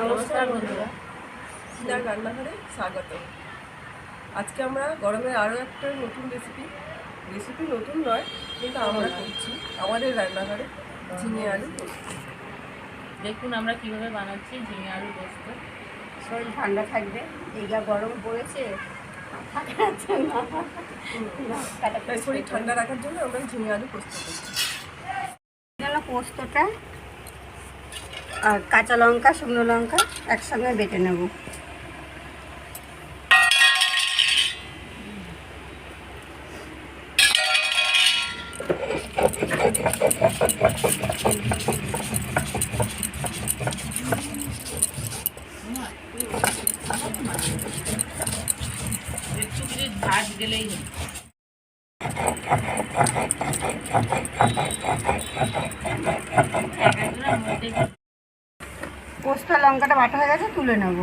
নমস্কার বন্ধুরা। শিলার রান্নাঘরে স্বাগত আজকে আমরা গরমের আরও একটা নতুন রেসিপি রেসিপি নতুন নয় কিন্তু আমরা করছি আমাদের রান্নাঘরে ঝিঙে আলু পোস্ত। দেখুন আমরা কীভাবে বানাচ্ছি ঝিঙে আলু পোস্ত। শরীর ঠান্ডা থাকবে। এই যা গরম পড়েছে। শরীর ঠান্ডা রাখার জন্য আমরা ঝিঙে আলু পোস্ত করছি। পোস্তটা আর কাঁচা লঙ্কা শুকনো লঙ্কা একসঙ্গে বেটে নেব। একটু করে ভাজ গেলেই পোস্ত লঙ্কাটা বাটা হয়ে গেছে, তুলে নেব।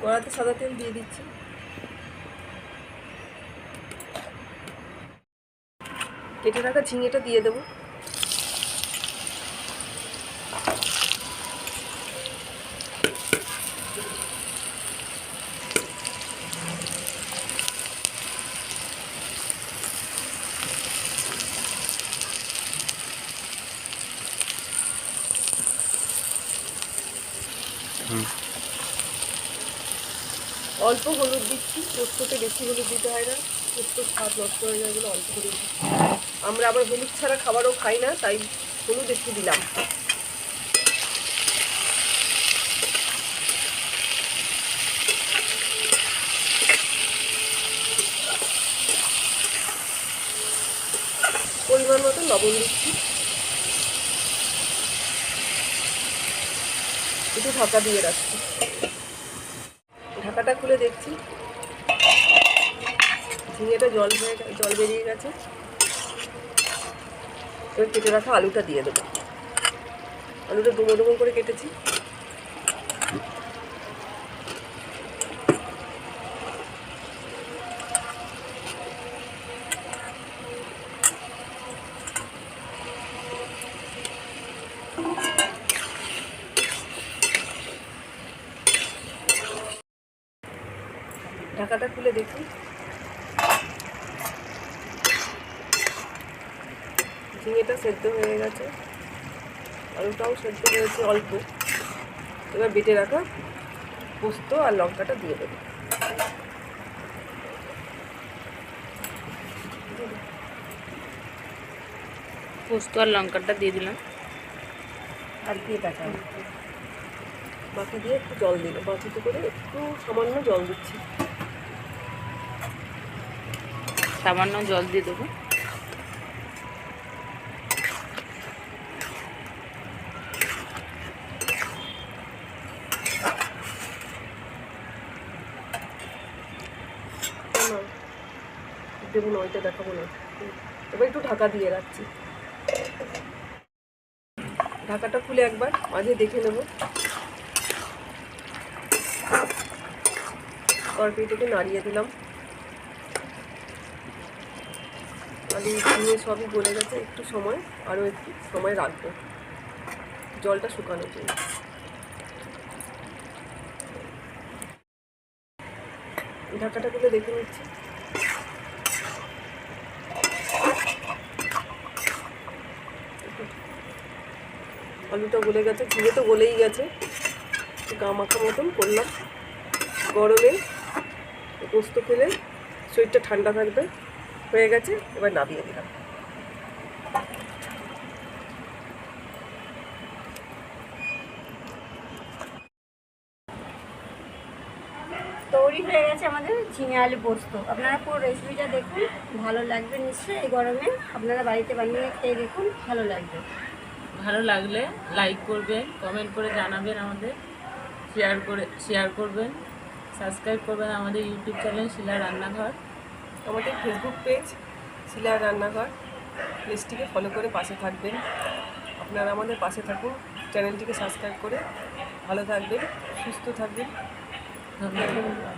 কড়াতে সাদা তেল দিয়ে দিচ্ছি। কেটে রাখা ঝিঙেটা দিয়ে দেবো। অল্প হলুদ দিচ্ছি, পোস্ততে বেশি হলুদ দিতে হয় না, পোস্ত স্বাদ নষ্ট হয়ে যায় বলে অল্প হলুদ আমরা আবার হলুদ ছাড়া খাবারও খাই না, তাই হলুদ একটু দিলাম। পরিমাণ মতো লবণ দিচ্ছি। একটু ঢাকা দিয়ে রাখছি। ঢাকাটা খুলে দেখছি। ঝিঙেটা জল হয়ে জল বেরিয়ে গেছে। এবার কেটে রাখা আলুটা দিয়ে দেবো। আলুটা ডুমো ডুমো করে কেটেছি। ঢাকাটা খুলে দেখি। ঝিঙেটা সেদ্ধ হয়ে গেছে। আলুটাও সেদ্ধ হয়েছে অল্প। এবার বেটে রাখা পোস্ত আর লঙ্কাটা দিয়ে দেবো। পোস্ত আর লঙ্কাটা দিয়ে দিলাম। আর দিয়ে টাকা মাথা দিয়ে একটু জল দিল বাঁচিতে করে একটু সামান্য জল দিচ্ছি। সামান্য জল দিয়ে দেবো। দেবো ওইটা দেখাবো না। এবার একটু ঢাকা দিয়ে রাখছি। ঢাকাটা খুলে একবার মাঝে দেখে নেব। তরকারিটাকে নাড়িয়ে দিলাম। আলু ঝিঙে সবই গলে গেছে, একটু সময়, আরও একটু সময় রাখব। জলটা শুকানোর জন্য ঢাকাটা খুলে দেখে নিচ্ছি। আলুটা গলে গেছে ঝিঙে তো গলেই গেছে। গা মাখা মতন করলাম। গরমে পোস্ত খেলে শরীরটা ঠান্ডা থাকবে। হয়ে গেছে এবার নামিয়ে দিলাম। তৈরি হয়ে গেছে আমাদের ঝিঙে আলু পোস্ত। আপনারা পুরো রেসিপিটা দেখুন ভালো লাগবে নিশ্চয়ই এই গরমে। আপনারা বাড়িতে বানিয়ে খেয়ে দেখুন ভালো লাগবে। ভালো লাগলে লাইক করবেন কমেন্ট করে জানাবেন আমাদের। শেয়ার করে শেয়ার করবেন সাবস্ক্রাইব করবেন আমাদের ইউটিউব চ্যানেল শিলা রান্নাঘর। আমাদের ফেসবুক পেজ শিলার রান্নাঘর পেজটিকে ফলো করে পাশে থাকবেন। আপনারা আমাদের পাশে থাকুন চ্যানেলটিকে সাবস্ক্রাইব করে ভালো থাকবেন, সুস্থ থাকবেন। ধন্যবাদ।